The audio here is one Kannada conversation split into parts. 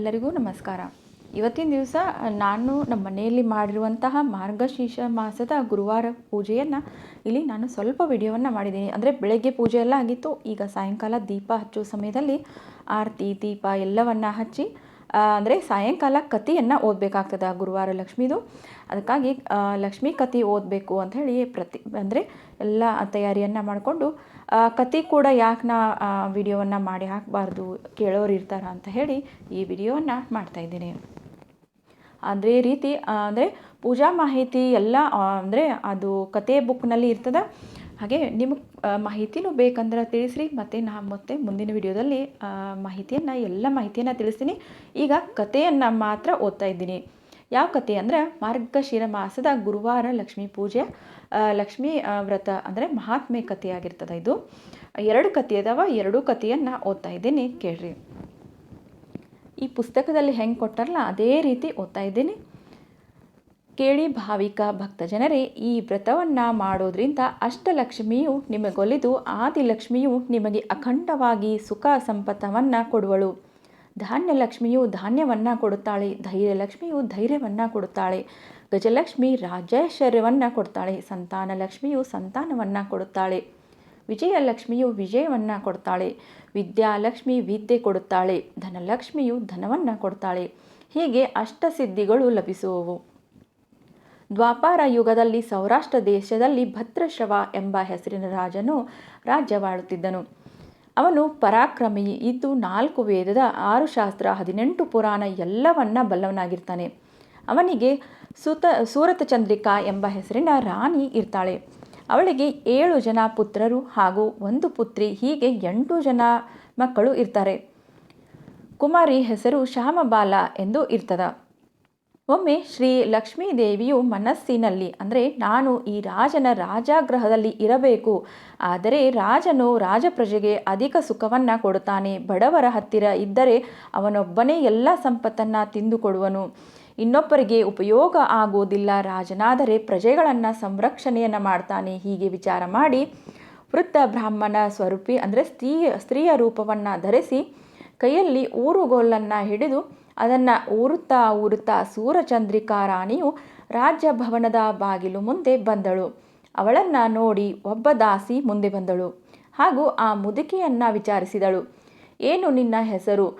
ಎಲ್ಲರಿಗೂ ನಮಸ್ಕಾರ. ಇವತ್ತಿನ ದಿವಸ ನಾನು ನಮ್ಮ ಮನೆಯಲ್ಲಿ ಮಾಡಿರುವಂತಹ ಮಾರ್ಗಶೀರ್ಷ ಮಾಸದ ಗುರುವಾರ ಪೂಜೆಯನ್ನು ಇಲ್ಲಿ ನಾನು ಸ್ವಲ್ಪ ವಿಡಿಯೋವನ್ನು ಮಾಡಿದ್ದೀನಿ. ಅಂದರೆ ಬೆಳಗ್ಗೆ ಪೂಜೆ ಎಲ್ಲ ಆಗಿತ್ತು. ಈಗ ಸಾಯಂಕಾಲ ದೀಪ ಹಚ್ಚುವ ಸಮಯದಲ್ಲಿ ಆರತಿ, ದೀಪ ಎಲ್ಲವನ್ನು ಹಚ್ಚಿ ಅಂದರೆ ಸಾಯಂಕಾಲ ಕಥೆಯನ್ನು ಓದಬೇಕಾಗ್ತದೆ ಗುರುವಾರ ಲಕ್ಷ್ಮೀದು. ಅದಕ್ಕಾಗಿ ಲಕ್ಷ್ಮೀ ಕಥೆ ಓದಬೇಕು ಹೇಳಿ ಪ್ರತಿ, ಅಂದರೆ ಎಲ್ಲ ತಯಾರಿಯನ್ನು ಮಾಡಿಕೊಂಡು ಕತೆ ಕೂಡ ಯಾಕೆ ನಾ ವಿಡಿಯೋವನ್ನು ಮಾಡಿ ಹಾಕಬಾರ್ದು ಕೇಳೋರು ಇರ್ತಾರ ಅಂತ ಹೇಳಿ ಈ ವಿಡಿಯೋವನ್ನು ಮಾಡ್ತಾಯಿದ್ದೀನಿ ಅದೇ ರೀತಿ ಅಂದರೆ ಪೂಜಾ ಮಾಹಿತಿ ಎಲ್ಲ ಅಂದರೆ ಅದು ಕತೆ ಬುಕ್ನಲ್ಲಿ ಇರ್ತದೆ. ಹಾಗೆ ನಿಮಗೆ ಮಾಹಿತಿನೂ ಬೇಕಂದ್ರೆ ತಿಳಿಸ್ರಿ, ಮತ್ತು ನಾ ಮತ್ತೆ ಮುಂದಿನ ವಿಡಿಯೋದಲ್ಲಿ ಮಾಹಿತಿಯನ್ನು, ಎಲ್ಲ ಮಾಹಿತಿಯನ್ನು ತಿಳಿಸ್ತೀನಿ. ಈಗ ಕಥೆಯನ್ನು ಮಾತ್ರ ಓದ್ತಾ ಇದ್ದೀನಿ. ಯಾವ ಕಥೆ ಅಂದರೆ ಮಾರ್ಗಶಿರ ಮಾಸದ ಗುರುವಾರ ಲಕ್ಷ್ಮೀ ಪೂಜೆ ಲಕ್ಷ್ಮೀ ವ್ರತ ಅಂದರೆ ಮಹಾತ್ಮೆ ಕಥೆಯಾಗಿರ್ತದೆ ಇದು. ಎರಡು ಕಥೆ ಅದಾವ, ಎರಡೂ ಕಥೆಯನ್ನು ಓದ್ತಾ ಇದ್ದೀನಿ, ಕೇಳ್ರಿ. ಈ ಪುಸ್ತಕದಲ್ಲಿ ಹೆಂಗೆ ಕೊಟ್ಟಾರಲ್ಲ, ಅದೇ ರೀತಿ ಓದ್ತಾ ಇದ್ದೀನಿ. ಕೇಳಿ ಭಾವಿಕ ಭಕ್ತಜನರೇ, ಈ ವ್ರತವನ್ನು ಮಾಡೋದ್ರಿಂದ ಅಷ್ಟಲಕ್ಷ್ಮಿಯು ನಿಮಗೊಲಿದು, ಆದಿಲಕ್ಷ್ಮಿಯು ನಿಮಗೆ ಅಖಂಡವಾಗಿ ಸುಖ ಸಂಪತ್ತವನ್ನು ಕೊಡುವಳು. ಧಾನ್ಯಲಕ್ಷ್ಮಿಯು ಧಾನ್ಯವನ್ನು ಕೊಡುತ್ತಾಳೆ, ಧೈರ್ಯಲಕ್ಷ್ಮಿಯು ಧೈರ್ಯವನ್ನು ಕೊಡುತ್ತಾಳೆ, ಗಜಲಕ್ಷ್ಮಿ ರಾಜೈಶ್ವರ್ಯವನ್ನು ಕೊಡ್ತಾಳೆ ಸಂತಾನ ಲಕ್ಷ್ಮಿಯು ಸಂತಾನವನ್ನು ಕೊಡುತ್ತಾಳೆ, ವಿಜಯಲಕ್ಷ್ಮಿಯು ವಿಜಯವನ್ನು ಕೊಡ್ತಾಳೆ, ವಿದ್ಯಾಲಕ್ಷ್ಮಿ ವಿದ್ಯೆ ಕೊಡುತ್ತಾಳೆ, ಧನಲಕ್ಷ್ಮಿಯು ಧನವನ್ನು ಕೊಡ್ತಾಳೆ, ಹೀಗೆ ಅಷ್ಟಸಿದ್ಧಿಗಳು ಲಭಿಸುವವು. ದ್ವಾಪಾರ ಯುಗದಲ್ಲಿ, ಸೌರಾಷ್ಟ್ರ ದೇಶದಲ್ಲಿ ಭದ್ರಶ್ರವ ಎಂಬ ಹೆಸರಿನ ರಾಜನು ರಾಜ್ಯವಾಳುತ್ತಿದ್ದನು ಅವನು ಪರಾಕ್ರಮಿ. ಇದ್ದು ನಾಲ್ಕು ವೇದದ ಆರು ಶಾಸ್ತ್ರ ಹದಿನೆಂಟು ಪುರಾಣ ಎಲ್ಲವನ್ನ ಬಲ್ಲವನಾಗಿರ್ತಾನೆ. ಅವನಿಗೆ ಸುತ, ಸೂರತ ಚಂದ್ರಿಕಾ ಎಂಬ ಹೆಸರಿನ ರಾಣಿ ಇರ್ತಾಳೆ. ಅವಳಿಗೆ ಏಳು ಜನ ಪುತ್ರರು ಹಾಗೂ ಒಂದು ಪುತ್ರಿ, ಹೀಗೆ ಎಂಟು ಜನ ಮಕ್ಕಳು ಇರ್ತಾರೆ. ಕುಮಾರಿ ಹೆಸರು ಶ್ಯಾಮಬಾಲ ಎಂದು ಇರ್ತದ. ಒಮ್ಮೆ ಶ್ರೀ ಲಕ್ಷ್ಮೀದೇವಿಯು ಮನಸ್ಸಿನಲ್ಲಿ, ಅಂದರೆ ನಾನು ಈ ರಾಜನ ರಾಜಾಗ್ರಹದಲ್ಲಿ ಇರಬೇಕು, ಆದರೆ ರಾಜನು ರಾಜಪ್ರಜೆಗೆ ಅಧಿಕ ಸುಖವನ್ನು ಕೊಡುತ್ತಾನೆ, ಬಡವರ ಹತ್ತಿರ ಇದ್ದರೆ ಅವನೊಬ್ಬನೇ ಎಲ್ಲ ಸಂಪತ್ತನ್ನು ತಿಂದುಕೊಡುವನು. ಇನ್ನೊಬ್ಬರಿಗೆ ಉಪಯೋಗ ಆಗುವುದಿಲ್ಲ, ರಾಜನಾದರೆ ಪ್ರಜೆಗಳನ್ನು ಸಂರಕ್ಷಣೆಯನ್ನು ಮಾಡ್ತಾನೆ. ಹೀಗೆ ವಿಚಾರ ಮಾಡಿ ವೃತ್ತ ಬ್ರಾಹ್ಮಣ ಸ್ವರೂಪಿ, ಅಂದರೆ ಸ್ತ್ರೀ, ಸ್ತ್ರೀಯ ರೂಪವನ್ನು ಧರಿಸಿ ಕೈಯಲ್ಲಿ ಊರುಗೋಲನ್ನು ಹಿಡಿದು ಅದನ್ನು ಊರುತ್ತಾ ಊರುತ್ತಾ ಸೂರಚಂದ್ರಿಕಾ ರಾಣಿಯು ರಾಜ್ಯಭವನದ ಬಾಗಿಲು ಮುಂದೆ ಬಂದಳು. ಅವಳನ್ನು ನೋಡಿ ಒಬ್ಬ ದಾಸಿ ಮುಂದೆ ಬಂದಳು. ಹಾಗೂ ಆ ಮುದುಕಿಯನ್ನು ವಿಚಾರಿಸಿದಳು. ಏನು ನಿನ್ನ ಹೆಸರು?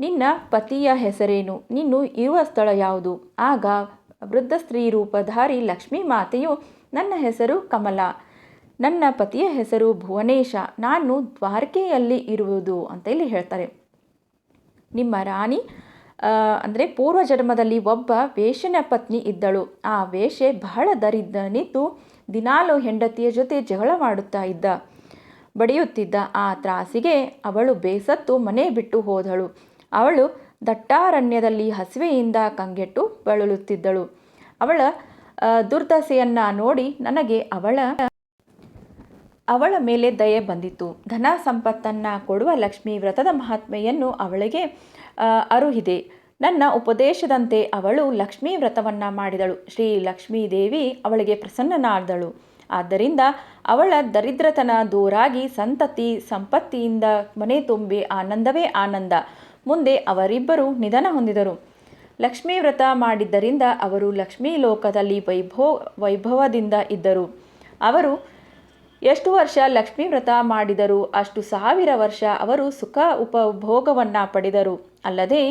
ನಿನ್ನ ಪತಿಯ ಹೆಸರೇನು? ನೀನು ಇರುವ ಸ್ಥಳ ಯಾವುದು ಆಗ ವೃದ್ಧ ಸ್ತ್ರೀ ರೂಪಧಾರಿ ಲಕ್ಷ್ಮೀ ಮಾತೆಯು, ನನ್ನ ಹೆಸರು ಕಮಲ. ನನ್ನ ಪತಿಯ ಹೆಸರು ಭುವನೇಶ. ನಾನು ದ್ವಾರಕೆಯಲ್ಲಿ ಇರುವುದು ಅಂತ ಇಲ್ಲಿ ಹೇಳ್ತಾರೆ. ನಿಮ್ಮ ರಾಣಿ ಅಂದರೆ ಪೂರ್ವ ಜನ್ಮದಲ್ಲಿ ಒಬ್ಬ ವೇಷನ ಪತ್ನಿ ಇದ್ದಳು. ಆ ವೇಷೆ ಬಹಳ ದರಿದ್ರನಿದ್ದು ದಿನಾಲು ಹೆಂಡತಿಯ ಜೊತೆ ಜಗಳವಾಡುತ್ತಾ ಇದ್ದ, ಬಡಿಯುತ್ತಿದ್ದ. ಆ ತ್ರಾಸಿಗೆ ಅವಳು ಬೇಸತ್ತು ಮನೆ ಬಿಟ್ಟು ಹೋದಳು. ಅವಳು ದಟ್ಟಾರಣ್ಯದಲ್ಲಿ ಹಸಿವೆಯಿಂದ ಕಂಗೆಟ್ಟು ಬಳಲುತ್ತಿದ್ದಳು. ಅವಳ ದುರ್ದಸೆಯನ್ನ ನೋಡಿ ನನಗೆ ಅವಳ ಅವಳ ಮೇಲೆ ದಯೆ ಬಂದಿತು ಧನ ಸಂಪತ್ತನ್ನು ಕೊಡುವ ಲಕ್ಷ್ಮಿ ವ್ರತದ ಮಹಾತ್ಮೆಯನ್ನು ಅವಳಿಗೆ ಅರುಹಿದೆ. ನನ್ನ ಉಪದೇಶದಂತೆ ಅವಳು ಲಕ್ಷ್ಮೀ ವ್ರತವನ್ನು ಮಾಡಿದಳು. ಶ್ರೀ ಲಕ್ಷ್ಮೀದೇವಿ ಅವಳಿಗೆ ಪ್ರಸನ್ನನಾದಳು. ಆದ್ದರಿಂದ ಅವಳ ದರಿದ್ರತನ ದೂರಾಗಿ ಸಂತತಿ ಸಂಪತ್ತಿಯಿಂದ ಮನೆ ತುಂಬಿ ಆನಂದವೇ ಆನಂದ. ಮುಂದೆ ಅವರಿಬ್ಬರು ನಿಧನ ಹೊಂದಿದರು. ಲಕ್ಷ್ಮೀ ವ್ರತ ಮಾಡಿದ್ದರಿಂದ ಅವರು ಲಕ್ಷ್ಮೀ ಲೋಕದಲ್ಲಿ ವೈಭೋ, ವೈಭವದಿಂದ ಇದ್ದರು. ಅವರು ಎಷ್ಟು ವರ್ಷ ಲಕ್ಷ್ಮೀ ವ್ರತ ಮಾಡಿದರು, ಅಷ್ಟು ಸಾವಿರ ವರ್ಷ ಅವರು ಸುಖ ಉಪಭೋಗವನ್ನು ಪಡೆದರು. ಅಲ್ಲದೆ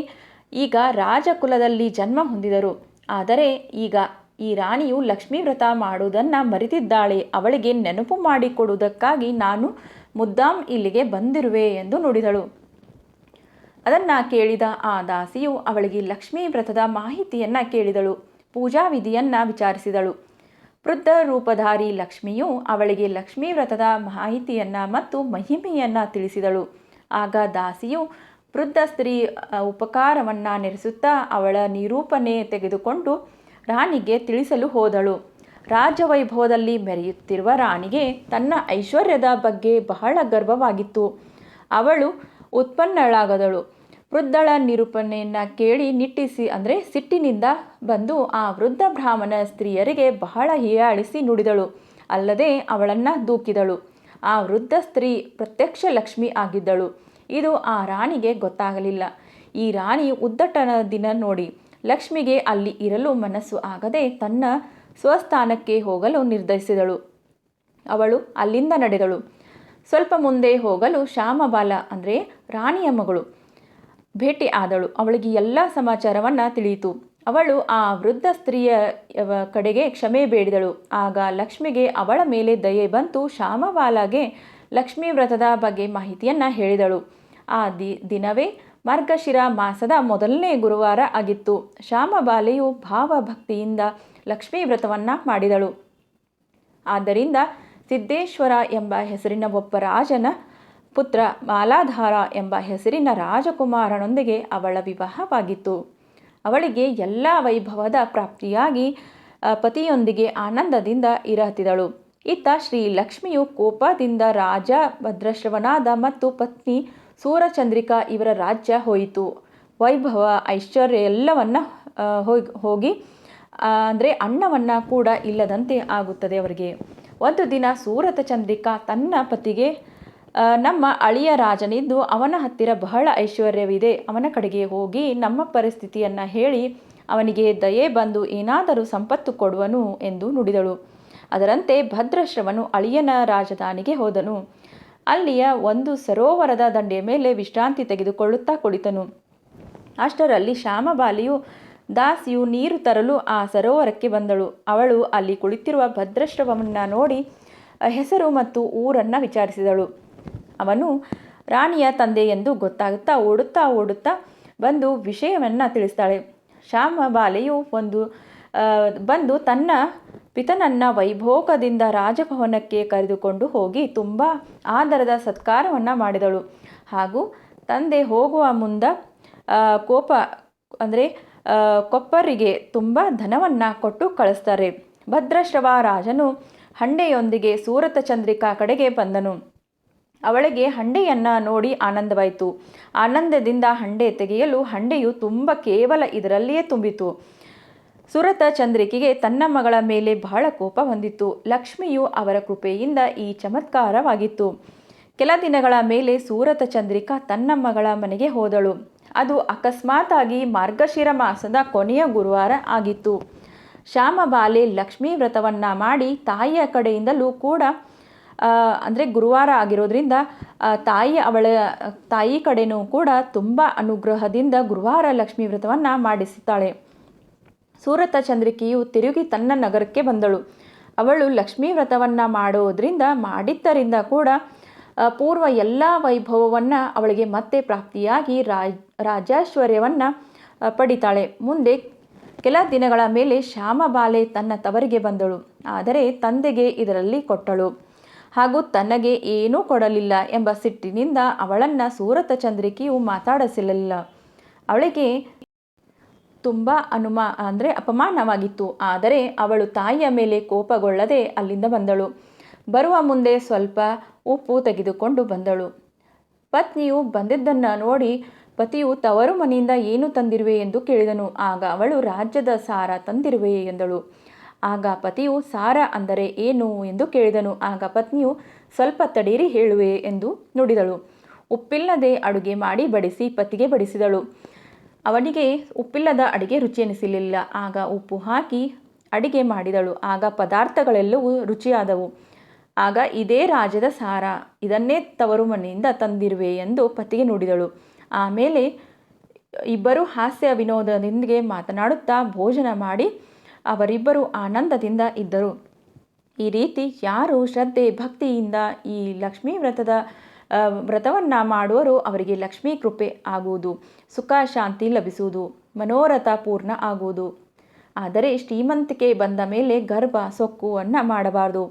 ಈಗ ರಾಜಕುಲದಲ್ಲಿ ಜನ್ಮ ಹೊಂದಿದರು. ಆದರೆ ಈಗ ಈ ರಾಣಿಯು ಲಕ್ಷ್ಮೀ ವ್ರತ ಮಾಡುವುದನ್ನು ಮರೆತಿದ್ದಾಳೆ. ಅವಳಿಗೆ ನೆನಪು ಮಾಡಿಕೊಡುವುದಕ್ಕಾಗಿ ನಾನು ಮುದ್ದಾಂ ಇಲ್ಲಿಗೆ ಬಂದಿರುವೆ ಎಂದು ನುಡಿದಳು. ಅದನ್ನು ಕೇಳಿದ ಆ ದಾಸಿಯು ಅವಳಿಗೆ ಲಕ್ಷ್ಮೀ ವ್ರತದ ಮಾಹಿತಿಯನ್ನು ಕೇಳಿದಳು. ಪೂಜಾ ವಿಧಿಯನ್ನು ವಿಚಾರಿಸಿದಳು. ವೃದ್ಧ ರೂಪಧಾರಿ ಲಕ್ಷ್ಮಿಯು ಅವಳಿಗೆ ಲಕ್ಷ್ಮೀ ವ್ರತದ ಮಾಹಿತಿಯನ್ನು ಮತ್ತು ಮಹಿಮೆಯನ್ನು ತಿಳಿಸಿದಳು. ಆಗ ದಾಸಿಯು ವೃದ್ಧ ಸ್ತ್ರೀ ಉಪಕಾರವನ್ನು ನೆರೆಸುತ್ತಾ ಅವಳ ನಿರೂಪಣೆ ತೆಗೆದುಕೊಂಡು ರಾಣಿಗೆ ತಿಳಿಸಲು ಹೋದಳು. ರಾಜವೈಭವದಲ್ಲಿ ಮೆರೆಯುತ್ತಿರುವ ರಾಣಿಗೆ ತನ್ನ ಐಶ್ವರ್ಯದ ಬಗ್ಗೆ ಬಹಳ ಗರ್ವವಾಗಿತ್ತು. ಅವಳು ಉತ್ಪನ್ನಳಾಗದಳು. ವೃದ್ಧಳ ನಿರೂಪಣೆಯನ್ನು ಕೇಳಿ ನಿಟ್ಟಿಸಿ ಅಂದರೆ ಸಿಟ್ಟಿನಿಂದ ಬಂದು ಆ ವೃದ್ಧ ಬ್ರಾಹ್ಮಣ ಸ್ತ್ರೀಯರಿಗೆ ಬಹಳ ಹೀಯಾಳಿಸಿ ನುಡಿದಳು. ಅಲ್ಲದೆ ಅವಳನ್ನು ದೂಕಿದಳು. ಆ ವೃದ್ಧ ಸ್ತ್ರೀ ಪ್ರತ್ಯಕ್ಷ ಲಕ್ಷ್ಮಿ ಆಗಿದ್ದಳು. ಇದು ಆ ರಾಣಿಗೆ ಗೊತ್ತಾಗಲಿಲ್ಲ. ಈ ರಾಣಿ ಉದ್ದಟನ ದಿನ ನೋಡಿ ಲಕ್ಷ್ಮಿಗೆ ಅಲ್ಲಿ ಇರಲು ಮನಸ್ಸು ಆಗದೆ ತನ್ನ ಸ್ವಸ್ಥಾನಕ್ಕೆ ಹೋಗಲು ನಿರ್ಧರಿಸಿದಳು. ಅವಳು ಅಲ್ಲಿಂದ ನಡೆದಳು. ಸ್ವಲ್ಪ ಮುಂದೆ ಹೋಗಲು ಶ್ಯಾಮಬಾಲ ಅಂದರೆ ರಾಣಿಯ ಮಗಳು ಭೇಟಿ ಆದಳು. ಅವಳಿಗೆ ಎಲ್ಲ ಸಮಾಚಾರವನ್ನು ತಿಳಿಯಿತು. ಅವಳು ಆ ವೃದ್ಧ ಸ್ತ್ರೀಯ ಕಡೆಗೆ ಕ್ಷಮೆ ಬೇಡಿದಳು. ಆಗ ಲಕ್ಷ್ಮಿಗೆ ಅವಳ ಮೇಲೆ ದಯೆ ಬಂತು. ಶ್ಯಾಮಬಾಲಗೆ ಲಕ್ಷ್ಮೀ ವ್ರತದ ಬಗ್ಗೆ ಮಾಹಿತಿಯನ್ನು ಹೇಳಿದಳು. ಆ ದಿ, ದಿನವೇ ಮಾರ್ಗಶಿರ ಮಾಸದ ಮೊದಲನೇ ಗುರುವಾರ ಆಗಿತ್ತು. ಶ್ಯಾಮಬಾಲೆಯು ಭಾವಭಕ್ತಿಯಿಂದ ಲಕ್ಷ್ಮೀ ವ್ರತವನ್ನು ಮಾಡಿದಳು. ಆದ್ದರಿಂದ ಸಿದ್ದೇಶ್ವರ ಎಂಬ ಹೆಸರಿನ ಒಬ್ಬ ರಾಜನ ಪುತ್ರ ಮಾಲಾಧಾರ ಎಂಬ ಹೆಸರಿನ ರಾಜಕುಮಾರನೊಂದಿಗೆ ಅವಳ ವಿವಾಹವಾಗಿತ್ತು. ಅವಳಿಗೆ ಎಲ್ಲ ವೈಭವದ ಪ್ರಾಪ್ತಿಯಾಗಿ ಪತಿಯೊಂದಿಗೆ ಆನಂದದಿಂದ ಇರಹತ್ತಿದಳು. ಇತ್ತ ಶ್ರೀ ಲಕ್ಷ್ಮಿಯು ಕೋಪದಿಂದ ರಾಜ ಭದ್ರಶ್ರವನಾದ ಮತ್ತು ಪತ್ನಿ ಸೂರಚಂದ್ರಿಕಾ ಇವರ ರಾಜ್ಯ ಹೋಯಿತು. ವೈಭವ, ಐಶ್ವರ್ಯ ಎಲ್ಲವನ್ನ ಹೋಗಿ ಹೋಗಿ ಅಂದರೆ ಅನ್ನವನ್ನು ಕೂಡ ಇಲ್ಲದಂತೆ ಆಗುತ್ತದೆ ಅವರಿಗೆ. ಒಂದು ದಿನ ಸೂರತ ಚಂದ್ರಿಕಾ ತನ್ನ ಪತಿಗೆ ನಮ್ಮ ಅಳಿಯ ರಾಜನಿದ್ದು ಅವನ ಹತ್ತಿರ ಬಹಳ ಐಶ್ವರ್ಯವಿದೆ. ಅವನ ಕಡೆಗೆ ಹೋಗಿ ನಮ್ಮ ಪರಿಸ್ಥಿತಿಯನ್ನು ಹೇಳಿ ಅವನಿಗೆ ದಯೆ ಬಂದು ಏನಾದರೂ ಸಂಪತ್ತು ಕೊಡುವನು ಎಂದು ನುಡಿದಳು. ಅದರಂತೆ ಭದ್ರಶ್ರವನು ಅಳಿಯನ ರಾಜಧಾನಿಗೆ ಹೋದನು. ಅಲ್ಲಿಯ ಒಂದು ಸರೋವರದ ದಂಡೆಯ ಮೇಲೆ ವಿಶ್ರಾಂತಿ ತೆಗೆದುಕೊಳ್ಳುತ್ತಾ ಕುಳಿತನು. ಅಷ್ಟರಲ್ಲಿ ಶ್ಯಾಮಬಾಲಿಯು ದಾಸಿಯು ನೀರು ತರಲು ಆ ಸರೋವರಕ್ಕೆ ಬಂದಳು. ಅವಳು ಅಲ್ಲಿ ಕುಳಿತಿರುವ ಭದ್ರಶ್ರವವನ್ನು ನೋಡಿ ಹೆಸರು ಮತ್ತು ಊರನ್ನು ವಿಚಾರಿಸಿದಳು. ಅವನು, ರಾಣಿಯ ತಂದೆ ಎಂದು ಗೊತ್ತಾಗುತ್ತಾ ಓಡುತ್ತಾ ಓಡುತ್ತಾ ಬಂದು ವಿಷಯವನ್ನು ತಿಳಿಸ್ತಾಳೆ. ಶ್ಯಾಮಬಾಲೆಯು ಒಂದು ಬಂದು ತನ್ನ ಪಿತನನ್ನ ವೈಭೋಗದಿಂದ ರಾಜಭವನಕ್ಕೆ ಕರೆದುಕೊಂಡು ಹೋಗಿ ತುಂಬ ಆದರದ ಸತ್ಕಾರವನ್ನು ಮಾಡಿದಳು. ಹಾಗೂ ತಂದೆ ಹೋಗುವ ಮುಂದ ಕೋಪ, ಅಂದರೆ ಕೊಪ್ಪರಿಗೆ ತುಂಬ ಧನವನ್ನು ಕೊಟ್ಟು ಕಳಿಸ್ತಾರೆ. ಭದ್ರಶ್ರವ ರಾಜನು ಹಂಡೆಯೊಂದಿಗೆ ಸೂರತ ಚಂದ್ರಿಕಾ ಕಡೆಗೆ ಬಂದನು. ಅವಳಿಗೆ ಹಂಡೆಯನ್ನು ನೋಡಿ ಆನಂದವಾಯಿತು. ಆನಂದದಿಂದ ಹಂಡೆ ತೆಗೆಯಲು ಹಂಡೆಯು ತುಂಬ ಕೇವಲ ಇದರಲ್ಲಿಯೇ ತುಂಬಿತು. ಸುರತ ಚಂದ್ರಿಕೆಗೆ ತನ್ನ ಮಗಳ ಮೇಲೆ ಬಹಳ ಕೋಪ ಹೊಂದಿತ್ತು. ಲಕ್ಷ್ಮಿಯು ಅವರ ಕೃಪೆಯಿಂದ ಈ ಚಮತ್ಕಾರವಾಗಿತ್ತು. ಕೆಲ ದಿನಗಳ ಮೇಲೆ ಸೂರತ ಚಂದ್ರಿಕಾ ತನ್ನ ಮಗಳ ಮನೆಗೆ ಹೋದಳು. ಅದು ಅಕಸ್ಮಾತಾಗಿ ಮಾರ್ಗಶಿರ ಮಾಸದ ಕೊನೆಯ ಗುರುವಾರ ಆಗಿತ್ತು. ಶ್ಯಾಮಬಾಲೆ ಲಕ್ಷ್ಮೀ ವ್ರತವನ್ನು ಮಾಡಿ ತಾಯಿಯ ಕಡೆಯಿಂದಲೂ ಕೂಡ ಅಂದರೆ ಗುರುವಾರ ಆಗಿರೋದ್ರಿಂದ ತಾಯಿ ಅವಳ, ತಾಯಿ ಕಡೆಯೂ ಕೂಡ ತುಂಬ ಅನುಗ್ರಹದಿಂದ ಗುರುವಾರ ಲಕ್ಷ್ಮೀ ವ್ರತವನ್ನು ಮಾಡಿಸುತ್ತಾಳೆ. ಸೂರತ ಚಂದ್ರಿಕೆಯು ತಿರುಗಿ ತನ್ನ ನಗರಕ್ಕೆ ಬಂದಳು. ಅವಳು ಲಕ್ಷ್ಮೀ ವ್ರತವನ್ನು ಮಾಡೋದ್ರಿಂದ ಮಾಡಿದ್ದರಿಂದ ಕೂಡ ಪೂರ್ವ ಎಲ್ಲ ವೈಭವವನ್ನು ಅವಳಿಗೆ ಮತ್ತೆ ಪ್ರಾಪ್ತಿಯಾಗಿ ರಾಜ್ ರಾಜಾಶ್ವರ್ಯವನ್ನು ಪಡಿತಾಳೆ. ಮುಂದೆ ಕೆಲ ದಿನಗಳ ಮೇಲೆ ಶ್ಯಾಮಬಾಲೆ ತನ್ನ ತವರಿಗೆ ಬಂದಳು. ಆದರೆ ತಂದೆಗೆ ಇದರಲ್ಲಿ ಕೊಟ್ಟಳು. ಹಾಗೂ ತನಗೆ ಏನೂ ಕೊಡಲಿಲ್ಲ ಎಂಬ ಸಿಟ್ಟಿನಿಂದ ಅವಳನ್ನು ಸೂರತ ಚಂದ್ರಿಕೆಯು ಮಾತಾಡಿಸಲಿಲ್ಲ ಅವಳಿಗೆ ತುಂಬ ಅನುಮಾ, ಅಂದರೆ ಅಪಮಾನವಾಗಿತ್ತು. ಆದರೆ ಅವಳು ತಾಯಿಯ ಮೇಲೆ ಕೋಪಗೊಳ್ಳದೆ ಅಲ್ಲಿಂದ ಬಂದಳು. ಬರುವ ಮುಂದೆ ಸ್ವಲ್ಪ ಉಪ್ಪು ತೆಗೆದುಕೊಂಡು ಬಂದಳು. ಪತ್ನಿಯು ಬಂದಿದ್ದನ್ನು ನೋಡಿ ಪತಿಯು ತವರು ಮನೆಯಿಂದ ಏನು ತಂದಿರುವೆ ಎಂದು ಕೇಳಿದನು. ಆಗ ಅವಳು, ರಾಜ್ಯದ ಸಾರ ತಂದಿರುವೆ ಎಂದಳು. ಆಗ ಪತಿಯು, ಸಾರ ಅಂದರೆ ಏನು? ಎಂದು ಕೇಳಿದನು. ಆಗ ಪತ್ನಿಯು, ಸ್ವಲ್ಪ ತಡೀರಿ ಹೇಳುವೆ ಎಂದು ನುಡಿದಳು. ಉಪ್ಪಿಲ್ಲದೆ ಅಡುಗೆ ಮಾಡಿ ಬಡಿಸಿ ಪತಿಗೆ ಬಡಿಸಿದಳು. ಅವನಿಗೆ ಉಪ್ಪಿಲ್ಲದ ಅಡಿಗೆ ರುಚಿ ಎನಿಸಲಿಲ್ಲ ಆಗ ಉಪ್ಪು ಹಾಕಿ ಅಡಿಗೆ ಮಾಡಿದಳು. ಆಗ ಪದಾರ್ಥಗಳೆಲ್ಲವೂ ರುಚಿಯಾದವು. ಆಗ ಇದೇ ರಾಜ್ಯದ ಸಾರ. ಇದನ್ನೇ ತವರು ಮನೆಯಿಂದ ತಂದಿರುವೆ ಎಂದು ಪತಿಗೆ ನುಡಿದಳು. ಆಮೇಲೆ ಇಬ್ಬರು ಹಾಸ್ಯ ವಿನೋದದೊಂದಿಗೆ ಮಾತನಾಡುತ್ತಾ ಭೋಜನ ಮಾಡಿ ಅವರಿಬ್ಬರು ಆನಂದದಿಂದ ಇದ್ದರು. ಈ ರೀತಿ ಯಾರು ಶ್ರದ್ಧೆ ಭಕ್ತಿಯಿಂದ ಈ ಲಕ್ಷ್ಮೀ ವ್ರತದ ವ್ರತವನ್ನು ಮಾಡುವರು ಅವರಿಗೆ ಲಕ್ಷ್ಮೀ ಕೃಪೆ ಆಗುವುದು, ಸುಖ ಶಾಂತಿ ಲಭಿಸುವುದು, ಮನೋರಥ ಪೂರ್ಣ ಆಗುವುದು. ಆದರೆ ಶ್ರೀಮಂತಿಕೆ ಬಂದ ಮೇಲೆ ಗರ್ಭ ಸೊಕ್ಕುವನ್ನು ಮಾಡಬಾರದು.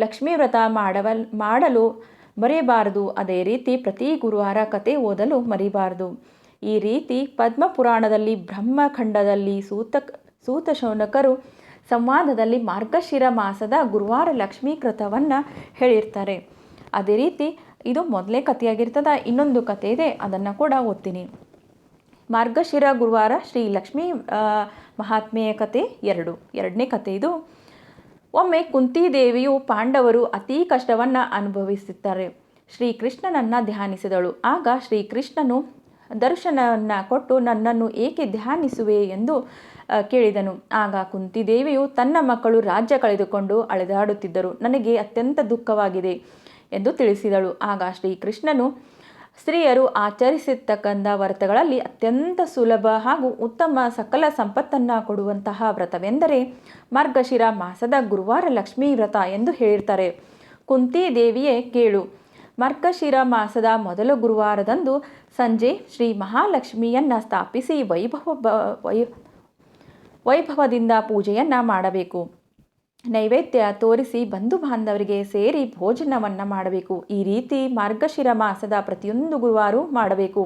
ಲಕ್ಷ್ಮೀ ವ್ರತ ಮಾಡವ ಮಾಡಲು ಮರೆಯಬಾರದು. ಅದೇ ರೀತಿ ಪ್ರತಿ ಗುರುವಾರ ಕತೆ ಓದಲು ಮರಿಬಾರದು. ಈ ರೀತಿ ಪದ್ಮ ಪುರಾಣದಲ್ಲಿ ಬ್ರಹ್ಮಖಂಡದಲ್ಲಿ ಸೂತ ಸೂತ ಶೌನಕರು ಸಂವಾದದಲ್ಲಿ ಮಾರ್ಗಶಿರ ಮಾಸದ ಗುರುವಾರ ಲಕ್ಷ್ಮೀ ಕೃತವನ್ನು ಹೇಳಿರ್ತಾರೆ. ಅದೇ ರೀತಿ ಇದು ಮೊದಲೇ ಕಥೆಯಾಗಿರ್ತದ, ಇನ್ನೊಂದು ಕತೆ ಇದೆ, ಅದನ್ನು ಕೂಡ ಓದ್ತೀನಿ. ಮಾರ್ಗಶಿರ ಗುರುವಾರ ಶ್ರೀ ಲಕ್ಷ್ಮೀ ಮಹಾತ್ಮೆಯ ಕತೆ ಎರಡು. ಎರಡನೇ ಕತೆ ಇದು. ಒಮ್ಮೆ ಕುಂತಿದೇವಿಯು ಪಾಂಡವರು ಅತೀ ಕಷ್ಟವನ್ನು ಅನುಭವಿಸುತ್ತಾರೆ. ಶ್ರೀಕೃಷ್ಣನನ್ನು ಧ್ಯಾನಿಸಿದಳು. ಆಗ ಶ್ರೀಕೃಷ್ಣನು ದರ್ಶನವನ್ನು ಕೊಟ್ಟು ನನ್ನನ್ನು ಏಕೆ ಧ್ಯಾನಿಸುವೆ ಎಂದು ಕೇಳಿದನು. ಆಗ ಕುಂತಿದೇವಿಯು ತನ್ನ ಮಕ್ಕಳು ರಾಜ್ಯ ಕಳೆದುಕೊಂಡು ಅಳೆದಾಡುತ್ತಿದ್ದರು ನನಗೆ ಅತ್ಯಂತ ದುಃಖವಾಗಿದೆ. ಎಂದು ತಿಳಿಸಿದಳು. ಆಗ ಶ್ರೀಕೃಷ್ಣನು ಸ್ತ್ರೀಯರು ಆಚರಿಸಿರ್ತಕ್ಕಂಥ ವ್ರತಗಳಲ್ಲಿ ಅತ್ಯಂತ ಸುಲಭ ಹಾಗೂ ಉತ್ತಮ ಸಕಲ ಸಂಪತ್ತನ್ನು ಕೊಡುವಂತಹ ವ್ರತವೆಂದರೆ ಮಾರ್ಗಶಿರ ಮಾಸದ ಗುರುವಾರ ಲಕ್ಷ್ಮೀ ವ್ರತ ಎಂದು ಹೇಳಿರ್ತಾರೆ. ಕುಂತಿ ದೇವಿಯೇ ಕೇಳು. ಮಾರ್ಗಶಿರ ಮಾಸದ ಮೊದಲ ಗುರುವಾರದಂದು ಸಂಜೆ ಶ್ರೀ ಮಹಾಲಕ್ಷ್ಮಿಯನ್ನು ಸ್ಥಾಪಿಸಿ ವೈಭವ ವೈ ವೈಭವದಿಂದ ಪೂಜೆಯನ್ನು ಮಾಡಬೇಕು. ನೈವೇದ್ಯ ತೋರಿಸಿ ಬಂಧು ಬಾಂಧವರಿಗೆ ಸೇರಿ ಭೋಜನವನ್ನು ಮಾಡಬೇಕು. ಈ ರೀತಿ ಮಾರ್ಗಶಿರ ಮಾಸದ ಪ್ರತಿಯೊಂದು ಗುರುವಾರ ಮಾಡಬೇಕು.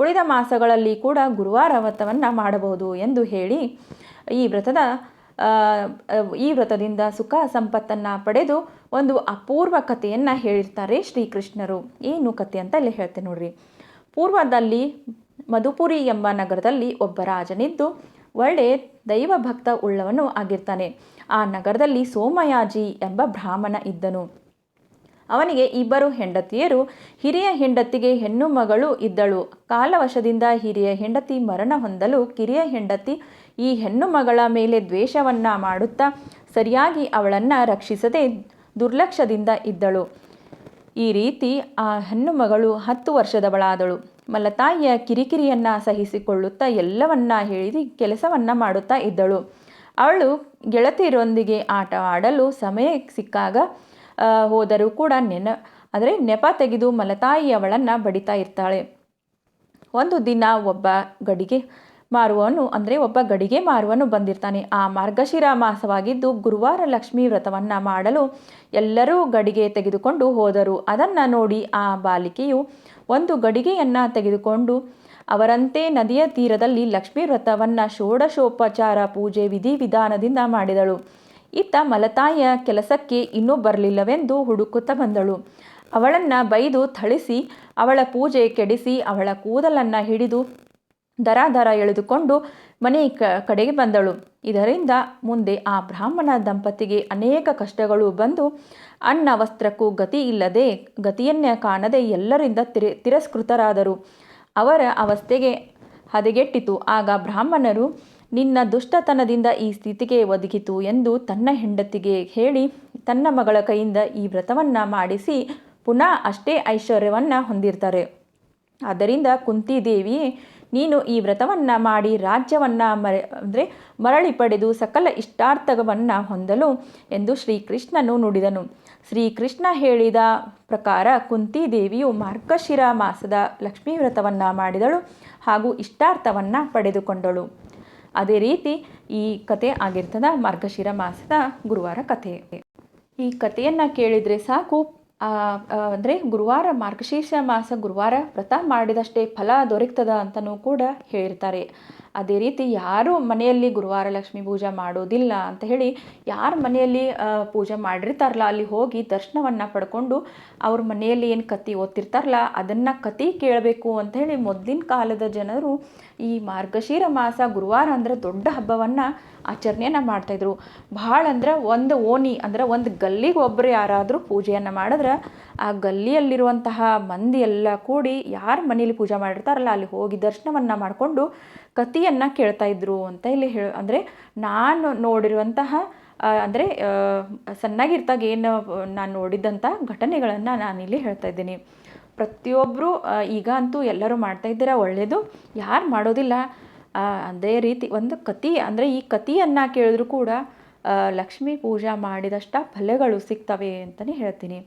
ಉಳಿದ ಮಾಸಗಳಲ್ಲಿ ಕೂಡ ಗುರುವಾರ ವ್ರತವನ್ನು ಮಾಡಬಹುದು ಎಂದು ಹೇಳಿ, ಈ ವ್ರತದ ಈ ವ್ರತದಿಂದ ಸುಖ ಸಂಪತ್ತನ್ನು ಪಡೆದು ಒಂದು ಅಪೂರ್ವ ಕಥೆಯನ್ನು ಹೇಳಿರ್ತಾರೆ ಶ್ರೀಕೃಷ್ಣರು. ಏನು ಕಥೆ ಅಂತ ಇಲ್ಲಿ ಹೇಳ್ತೇನೆ ನೋಡ್ರಿ. ಪೂರ್ವದಲ್ಲಿ ಮಧುಪುರಿ ಎಂಬ ನಗರದಲ್ಲಿ ಒಬ್ಬ ರಾಜನಿದ್ದು ಒಳ್ಳೆ ದೈವ ಭಕ್ತ ಉಳ್ಳವನು ಆಗಿರ್ತಾನೆ. ಆ ನಗರದಲ್ಲಿ ಸೋಮಯಾಜಿ ಎಂಬ ಬ್ರಾಹ್ಮಣ ಇದ್ದನು. ಅವನಿಗೆ ಇಬ್ಬರು ಹೆಂಡತಿಯರು, ಹಿರಿಯ ಹೆಂಡತಿಗೆ ಹೆಣ್ಣು ಮಗಳು ಇದ್ದಳು. ಕಾಲವಶದಿಂದ ಹಿರಿಯ ಹೆಂಡತಿ ಮರಣ ಹೊಂದಲು ಕಿರಿಯ ಹೆಂಡತಿ ಈ ಹೆಣ್ಣು ಮಗಳ ಮೇಲೆ ದ್ವೇಷವನ್ನ ಮಾಡುತ್ತಾ ಸರಿಯಾಗಿ ಅವಳನ್ನು ರಕ್ಷಿಸದೆ ದುರ್ಲಕ್ಷ್ಯದಿಂದ ಇದ್ದಳು. ಈ ರೀತಿ ಆ ಹೆಣ್ಣು ಮಗಳು ಹತ್ತು ವರ್ಷದವಳಾದಳು. ಮಲತಾಯಿಯ ಕಿರಿಕಿರಿಯನ್ನು ಸಹಿಸಿಕೊಳ್ಳುತ್ತಾ ಎಲ್ಲವನ್ನ ಹೇಳಿ ಕೆಲಸವನ್ನ ಮಾಡುತ್ತಾ ಇದ್ದಳು. ಅವಳು ಗೆಳತಿಯರೊಂದಿಗೆ ಆಟ ಆಡಲು ಸಮಯ ಸಿಕ್ಕಾಗ ಹೋದರೂ ಕೂಡ ನೆನ ಅಂದರೆ ನೆಪ ತೆಗೆದು ಮಲತಾಯಿ ಅವಳನ್ನು ಬಡಿತಾ ಇರ್ತಾಳೆ. ಒಂದು ದಿನ ಒಬ್ಬ ಗಡಿಗೆ ಮಾರುವನು ಅಂದರೆ ಒಬ್ಬ ಗಡಿಗೆ ಮಾರುವನು ಬಂದಿರ್ತಾನೆ. ಆ ಮಾರ್ಗಶಿರ ಮಾಸವಾಗಿದ್ದು ಗುರುವಾರ ಲಕ್ಷ್ಮೀ ವ್ರತವನ್ನು ಮಾಡಲು ಎಲ್ಲರೂ ಗಡಿಗೆ ತೆಗೆದುಕೊಂಡು ಹೋದರು. ಅದನ್ನು ನೋಡಿ ಆ ಬಾಲಿಕೆಯು ಒಂದು ಗಡಿಗೆಯನ್ನು ತೆಗೆದುಕೊಂಡು ಅವರಂತೆ ನದಿಯ ತೀರದಲ್ಲಿ ಲಕ್ಷ್ಮೀ ವ್ರತವನ್ನು ಷೋಡಶೋಪಚಾರ ಪೂಜೆ ವಿಧಿವಿಧಾನದಿಂದ ಮಾಡಿದಳು. ಇತ್ತ ಮಲತಾಯ ಕೆಲಸಕ್ಕೆ ಇನ್ನೂ ಬರಲಿಲ್ಲವೆಂದು ಹುಡುಕುತ್ತಾ ಬಂದಳು. ಅವಳನ್ನು ಬೈದು ಥಳಿಸಿ, ಅವಳ ಪೂಜೆ ಕೆಡಿಸಿ, ಅವಳ ಕೂದಲನ್ನು ಹಿಡಿದು ದರ ದರ ಎಳೆದುಕೊಂಡು ಮನೆ ಕ, ಕಡೆಗೆ ಬಂದಳು. ಇದರಿಂದ ಮುಂದೆ ಆ ಬ್ರಾಹ್ಮಣ ದಂಪತಿಗೆ ಅನೇಕ ಕಷ್ಟಗಳು ಬಂದು ಅನ್ನ ವಸ್ತ್ರಕ್ಕೂ ಗತಿ ಇಲ್ಲದೆ ಗತಿಯನ್ನೇ ಕಾಣದೆ ಎಲ್ಲರಿಂದ ತಿರ, ತಿರಸ್ಕೃತರಾದರು. ಅವರ ಅವಸ್ಥೆಗೆ ಹದಗೆಟ್ಟಿತು. ಆಗ ಬ್ರಾಹ್ಮಣರು, ನಿನ್ನ ದುಷ್ಟತನದಿಂದ ಈ ಸ್ಥಿತಿಗೆ ಒದಗಿತು ಎಂದು ತನ್ನ ಹೆಂಡತಿಗೆ ಹೇಳಿ, ತನ್ನ ಮಗಳ ಕೈಯಿಂದ ಈ ವ್ರತವನ್ನು ಮಾಡಿಸಿ ಪುನಃ ಅಷ್ಟೇ ಐಶ್ವರ್ಯವನ್ನು ಹೊಂದಿರ್ತಾರೆ. ಆದ್ದರಿಂದ ಕುಂತಿದೇವಿಯೇ ನೀನು ಈ ವ್ರತವನ್ನು ಮಾಡಿ ರಾಜ್ಯವನ್ನು ಮರ, ಅಂದರೆ ಮರಳಿ ಪಡೆದು ಸಕಲ ಇಷ್ಟಾರ್ಥವನ್ನು ಹೊಂದಲು ಎಂದು ಶ್ರೀಕೃಷ್ಣನು ನುಡಿದನು. ಶ್ರೀಕೃಷ್ಣ ಹೇಳಿದ ಪ್ರಕಾರ ಕುಂತಿದೇವಿಯು ಮಾರ್ಗಶಿರ ಮಾಸದ ಲಕ್ಷ್ಮೀ ವ್ರತವನ್ನು ಮಾಡಿದಳು ಹಾಗೂ ಇಷ್ಟಾರ್ಥವನ್ನು ಪಡೆದುಕೊಂಡಳು. ಅದೇ ರೀತಿ ಈ ಕತೆ ಆಗಿರ್ತದ ಮಾರ್ಗಶಿರ ಮಾಸದ ಗುರುವಾರ ಕಥೆ. ಈ ಕಥೆಯನ್ನು ಕೇಳಿದರೆ ಸಾಕು. ಅಂದರೆ ಗುರುವಾರ ಮಾರ್ಗಶೀರ್ಷ ಮಾಸ ಗುರುವಾರ ವ್ರತ ಮಾಡಿದಷ್ಟೇ ಫಲ ದೊರಕ್ತದ ಅಂತಲೂ ಕೂಡ ಹೇಳಿರ್ತಾರೆ. ಅದೇ ರೀತಿ ಯಾರು ಮನೆಯಲ್ಲಿ ಗುರುವಾರ ಲಕ್ಷ್ಮಿ ಪೂಜೆ ಮಾಡೋದಿಲ್ಲ ಅಂತ ಹೇಳಿ ಯಾರು ಮನೆಯಲ್ಲಿ ಪೂಜೆ ಮಾಡಿರ್ತಾರಲ್ಲ, ಅಲ್ಲಿ ಹೋಗಿ ದರ್ಶನವನ್ನು ಪಡ್ಕೊಂಡು ಅವ್ರ ಮನೆಯಲ್ಲಿ ಏನು ಕತಿ ಓದ್ತಿರ್ತಾರಲ್ಲ, ಅದನ್ನು ಕತಿ ಕೇಳಬೇಕು ಅಂತ ಹೇಳಿ ಮೊದಲಿನ ಕಾಲದ ಜನರು ಈ ಮಾರ್ಗಶೀರ ಮಾಸ, ಗುರುವಾರ ಅಂದರೆ ದೊಡ್ಡ ಹಬ್ಬವನ್ನು ಆಚರಣೆಯನ್ನು ಮಾಡ್ತಾಯಿದ್ರು ಭಾಳ ಅಂದ್ರೆ ಒಂದು ಓಣಿ, ಅಂದ್ರೆ ಒಂದು ಗಲ್ಲಿಗೆ ಒಬ್ಬರು ಯಾರಾದರೂ ಪೂಜೆಯನ್ನು ಮಾಡಿದ್ರೆ ಆ ಗಲ್ಲಿಯಲ್ಲಿರುವಂತಹ ಮಂದಿ ಎಲ್ಲ ಕೂಡಿ ಯಾರು ಮನೇಲಿ ಪೂಜೆ ಮಾಡಿರ್ತಾರಲ್ಲ, ಅಲ್ಲಿ ಹೋಗಿ ದರ್ಶನವನ್ನು ಮಾಡಿಕೊಂಡು ಕತಿಯನ್ನು ಕೇಳ್ತಾ ಇದ್ರು ಅಂತ ಇಲ್ಲಿ ಹೇಳ, ಅಂದರೆ ನಾನು ನೋಡಿರುವಂತಹ ಅಂದರೆ ಸಣ್ಣಾಗಿರ್ತಾಗ ಏನು ನಾನು ನೋಡಿದಂಥ ಘಟನೆಗಳನ್ನು ನಾನಿಲ್ಲಿ ಹೇಳ್ತಾ ಇದ್ದೀನಿ. ಪ್ರತಿಯೊಬ್ಬರು ಈಗ ಅಂತೂ ಎಲ್ಲರೂ ಮಾಡ್ತಾ ಇದ್ದೀರಾ ಒಳ್ಳೆಯದು ಯಾರು ಮಾಡೋದಿಲ್ಲ. ಅದೇ ರೀತಿ ಒಂದು ಕತಿ ಅಂದರೆ ಈ ಕತಿಯನ್ನು ಕೇಳಿದ್ರು ಕೂಡ ಲಕ್ಷ್ಮೀ ಪೂಜಾ ಮಾಡಿದಷ್ಟ ಫಲಗಳು ಸಿಗ್ತವೆ ಅಂತಲೇ ಹೇಳ್ತೀನಿ.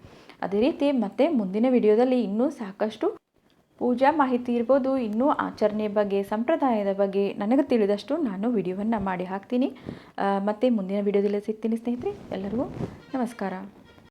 ಅದೇ ರೀತಿ ಮತ್ತೆ ಮುಂದಿನ ವಿಡಿಯೋದಲ್ಲಿ ಇನ್ನೂ ಸಾಕಷ್ಟು ಪೂಜಾ ಮಾಹಿತಿ ಇರ್ಬೋದು, ಇನ್ನೂ ಆಚರಣೆ ಬಗ್ಗೆ, ಸಂಪ್ರದಾಯದ ಬಗ್ಗೆ ನನಗೆ ತಿಳಿದಷ್ಟು ನಾನು ವಿಡಿಯೋವನ್ನು ಮಾಡಿ ಹಾಕ್ತೀನಿ. ಮತ್ತು ಮುಂದಿನ ವಿಡಿಯೋದಲ್ಲಿ ಸಿಗ್ತೀನಿ ಸ್ನೇಹಿತರೆ, ಎಲ್ಲರಿಗೂ ನಮಸ್ಕಾರ.